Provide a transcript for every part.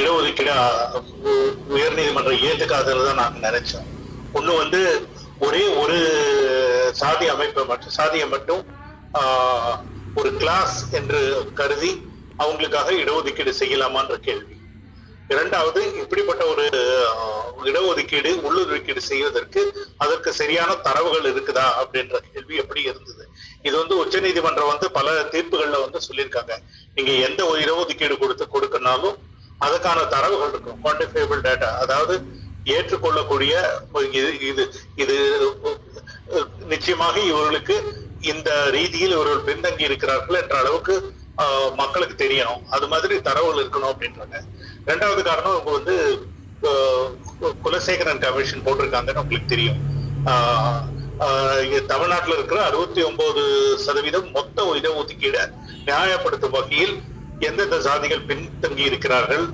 இடஒதுக்கீடு உயர் நீதிமன்றம் ஏத்துக்காதது தான் நாங்க நினைச்சோம். ஒண்ணு வந்து ஒரே ஒரு சாதி அமைப்பை மட்டும் சாதியை மட்டும் ஒரு கிளாஸ் என்று கருதி அவங்களுக்காக இடஒதுக்கீடு செய்யலாமான்ற கேள்வி. இரண்டாவது இப்படிப்பட்ட ஒரு இடஒதுக்கீடு உள்ளொதுக்கீடு செய்வதற்கு அதற்கு சரியான தரவுகள் இருக்குதா அப்படின்ற கேள்வி எப்படி இருந்தது? இது வந்து உச்சநீதிமன்றம் வந்து பல தீர்ப்புகள்ல வந்து சொல்லியிருக்காங்க. நீங்க எந்த இடஒதுக்கீடு கொடுத்து கொடுக்க பண்ணாலும் அதுக்கான தரவுகள் இருக்கும். குவான்டிஃபைபிள் டேட்டா அதாவது ஏற்றுக்கொள்ளக்கூடிய இது இது இது நிச்சயமாக இவர்களுக்கு இந்த ரீதியில் இவர்கள் பின்தங்கி இருக்கிறார்கள் என்ற அளவுக்கு ஆஹ், மக்களுக்கு தெரியணும். அது மாதிரி தரவுகள் இருக்கணும் அப்படின்றாங்க. ரெண்டாவது காரணம் அவங்க வந்து ஆஹ், குலசேகரன் கமிஷன் போட்டிருக்காங்கன்னு உங்களுக்கு தெரியும். ஆஹ், ஆஹ், தமிழ்நாட்டுல இருக்கிற அறுபத்தி ஒன்பது சதவீதம் மொத்த இடஒதுக்கீடை நியாயப்படுத்தும் வகையில் எந்தெந்த சாதிகள் பின்தங்கி இருக்கிறார்கள்?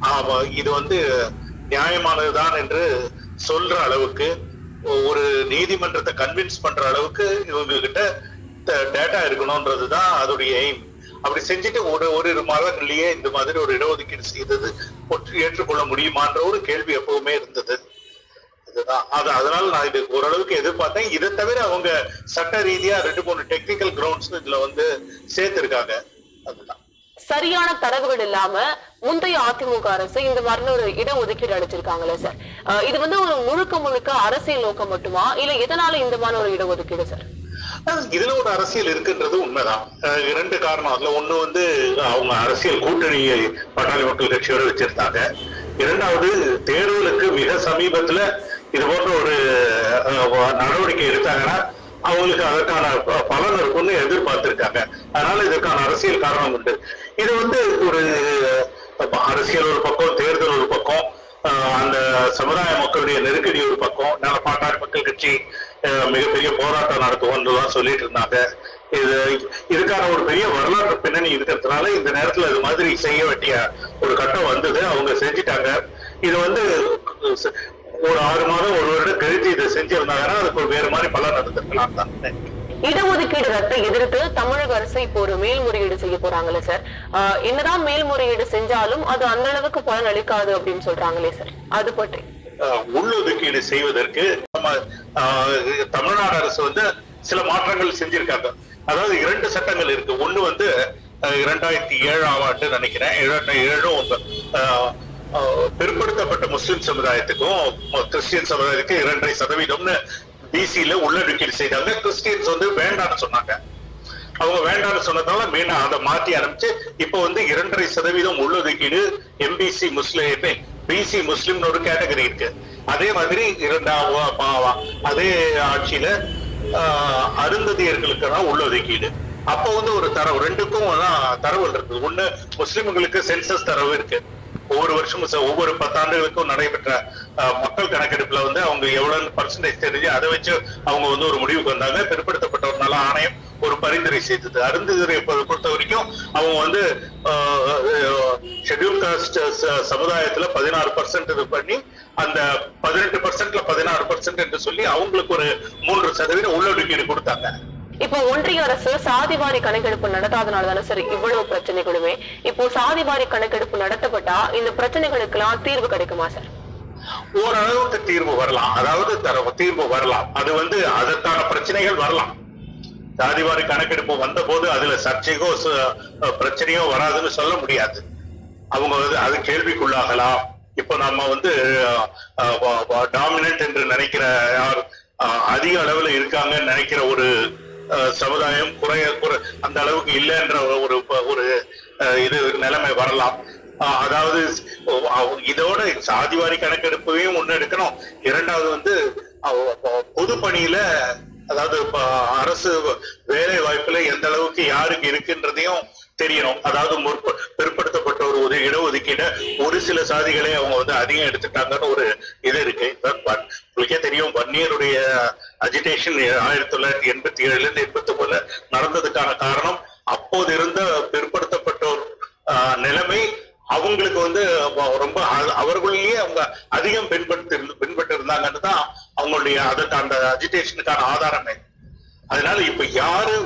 அவ- இது வந்து நியாயமானதுதான் என்று சொல்ற அளவுக்கு ஒரு நீதிமன்றத்தை கன்வின்ஸ் பண்ற அளவுக்கு இவங்க கிட்ட டேட்டா இருக்கணும்ன்றதுதான் அதோடைய எய்ம் அப்படி செஞ்சுட்டு ஒரு ஒரு மாதங்கள்லயே இந்த மாதிரி ஒரு இடஒதுக்கீடு செய்தது ஏற்றுக்கொள்ள முடியுமான்ற ஒரு கேள்வி எப்பவுமே இருந்தது. அதுதான் அது அதனால நான் இது ஓரளவுக்கு எதிர்பார்த்தேன். இதை தவிர அவங்க சட்ட ரீதியா ரெண்டு மூணு டெக்னிக்கல் கிரவுண்ட்ஸ் இதுல வந்து சேர்த்திருக்காங்க. அதுதான். சரியான தரவுகள் இல்லாம முந்தைய அதிமுக அரசு இந்த மாதிரி ஒரு இட ஒதுக்கீடு அளிச்சிருக்காங்களே சார். அஹ் இது வந்து ஒரு முழுக்க முழுக்க அரசியல் நோக்கம் மட்டுமா? இல்ல எதனால இந்த மாதிரி ஒரு இட ஒதுக்கீடு சார்? இதுல ஒரு அரசியல் இருக்குன்றது உண்மைதான். இரண்டு காரணம். அதுல ஒண்ணு வந்து அவங்க அரசியல் கூட்டணியை பட்டாளி மக்கள் கட்சியோட வச்சிருந்தாங்க. இரண்டாவது தேர்தலுக்கு மிக சமீபத்துல இது போன்ற ஒரு நடவடிக்கை எடுத்தாங்கன்னா அவங்களுக்கு அதற்கான பலன் இருக்கும்னு எதிர்பார்த்திருக்காங்க. அதனால இதற்கான அரசியல் காரணம் உண்டு. இது வந்து ஒரு அரசியல் ஒரு பக்கம் தேர்தல் ஒரு பக்கம் அந்த சமுதாய மக்களுடைய நெருக்கடி ஒரு பக்கம் நாங்க பாட்டாளி மக்கள் கட்சி மிகப்பெரிய போராட்டம் நடத்துவோம்ன்றதான் சொல்லிட்டு இருந்தாங்க. இது இதுக்கான ஒரு பெரிய வரலாற்று பின்னணி இருக்கிறதுனால இந்த நேரத்துல இது மாதிரி செய்ய வேண்டிய ஒரு கட்டம் வந்தது. அவங்க செஞ்சிட்டாங்க. இது வந்து ஒரு ஆறு மாதம் ஒரு வருடம் கழித்து இதை செஞ்சிருந்தாங்கன்னா அதுக்கு ஒரு மாதிரி பலன் நடந்திருக்கலாம் தான். இடஒதுக்கீடு ரத்த எதிர்த்து தமிழக அரசு இப்போ ஒரு மேல்முறையீடு செய்ய போறாங்களே சார். என்னதான் மேல்முறையீடு செஞ்சாலும் அது அந்த அளவுக்கு பலன் அளிக்காது அப்படின்னு சொல்றாங்களே சார். அது பற்றி. உள்ளொதுக்கீடு செய்வதற்கு தமிழ்நாடு அரசு வந்து சில மாற்றங்கள் செஞ்சிருக்காங்க. அதாவது இரண்டு சட்டங்கள் இருக்கு. ஒண்ணு வந்து ஆஹ், இரண்டாயிரத்தி ஏழாம் ஆண்டு நினைக்கிறேன். ஏழும் ஆஹ், பிற்படுத்தப்பட்ட முஸ்லிம் சமுதாயத்துக்கும் கிறிஸ்டியன் சமுதாயத்துக்கும் இரண்டரை சதவீதம்னு பிசியில உள்ளொதுக்கீடு செய்தாங்க கிறிஸ்டியன்ஸ் வந்து வேண்டாம்னு சொன்னாங்க. அவங்க வேண்டாம்னு சொன்னதால மீண்டும் அதை மாற்றி ஆரம்பிச்சு இப்போ வந்து இரண்டரை சதவீதம் உள்ளொதுக்கீடு எம்பிசி முஸ்லிம் பிசி முஸ்லிம்னு ஒரு கேட்டகரி இருக்கு. அதே மாதிரி இரண்டாவா அதே ஆட்சியில ஆஹ், அருந்ததியர்களுக்கு தான் உள்ளொதுக்கீடு அப்போ வந்து ஒரு தரவு ரெண்டுக்கும் தான் தரவு இருக்குது. ஒண்ணு முஸ்லிம்களுக்கு சென்சஸ் தரவு இருக்கு. ஒவ்வொரு வருஷமும் ஒவ்வொரு பத்தாண்டுகளுக்கும் நடைபெற்ற மக்கள் கணக்கெடுப்புல வந்து அவங்க எவ்வளவு பர்சன்டேஜ் தெரிஞ்சு அதை வச்சு அவங்க வந்து ஒரு முடிவுக்கு வந்தாங்க. பிற்படுத்தப்பட்டவர் நல ஆணையம் ஒரு பரிந்துரை செய்தது. அருந்துதுரை பொறுத்த வரைக்கும் அவங்க வந்து ஷெட்யூல் காஸ்ட் சமுதாயத்துல பதினாறு பர்சன்ட் இது பண்ணி அந்த பதினெட்டு பர்சன்ட்ல பதினாறு பர்சன்ட் என்று சொல்லி அவங்களுக்கு ஒரு மூன்று சதவீதம் உள்ளொதுக்கீடு கொடுத்தாங்க. இப்போ ஒன்றிய அரசு சாதிவாரி கணக்கெடுப்பு நடத்தாதனால தானே சார் இவ்வளவு பிரச்சனைகளுமே. இப்போ சாதிவாரி கணக்கெடுப்பு நடத்தப்பட்டா இந்த பிரச்சனைகளுக்கு எல்லாம் தீர்வு கிடைக்குமா சார்? ஓரளவுக்கு தீர்வு வரலாம். அதாவது தர- தீர்வு வரலாம். அது வந்து அதற்கான பிரச்சனைகள் வரலாம். சாதிவாரி கணக்கெடுப்பு வந்த போது அதுல சர்ச்சைக்கோ பிரச்சனையோ வராதுன்னு சொல்ல முடியாது. அவங்க வந்து அது கேள்விக்குள்ளாகலாம். இப்ப நம்ம வந்து டாமினன்ட் என்று நினைக்கிற யார் அஹ், அதிக அளவுல இருக்காங்கன்னு நினைக்கிற ஒரு சமுதாயம் குறைய அந்த அளவுக்கு இல்லைன்ற ஒரு ஒரு இது நிலைமை வரலாம். அதாவது இதோட சாதிவாரி கணக்கெடுப்பையும் முன்னெடுக்கணும். இரண்டாவது வந்து பொது பணியில அதாவது அரசு வேலை வாய்ப்புல எந்த அளவுக்கு யாருக்கு இருக்குன்றதையும் தெரியணும். அதாவது முற்ப இடஒதுக்கீட ஒரு சில சாதிகளை அவங்க வந்து அதிகம் எடுத்துட்டாங்கன்னு ஒரு இது இருக்கு. உங்களுக்கே தெரியும் வன்னியருடைய அஜிடேஷன் ஆயிரத்தி தொள்ளாயிரத்தி எண்பத்தி ஏழுல இருந்து எண்பத்தி ஒன்பதுல நடந்ததுக்கான காரணம் அப்போது இருந்த பிற்படுத்தப்பட்டோர் நிலைமை அவங்களுக்கு வந்து ரொம்ப அவர்களையே அவங்க அதிகம் பின்பற்றி பின்பற்றி இருந்தாங்கன்னு தான் அவங்களுடைய அதற்கு அந்த அஜிடேஷனுக்கான ஆதாரமே. அதனால இப்ப யாரு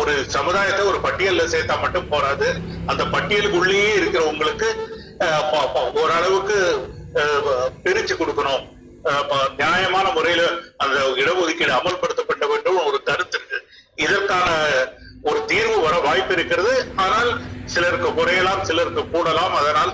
ஒரு சமுதாயத்தை ஒரு பட்டியல்ல சேர்த்தா மட்டும் போறாது. அந்த பட்டியலுக்குள்ளேயே இருக்கிறவங்களுக்கு ஓரளவுக்கு பிரிச்சு கொடுக்கணும். நியாயமான முறையில அந்த இடஒதுக்கீடு அமல்படுத்தப்பட வேண்டும் ஒரு கருத்து இருக்கு. இதற்கான ஒரு தீர்வு வர வாய்ப்பு இருக்கிறது. ஆனால் சிலருக்கு குறையலாம் சிலருக்கு கூடலாம். அதனால்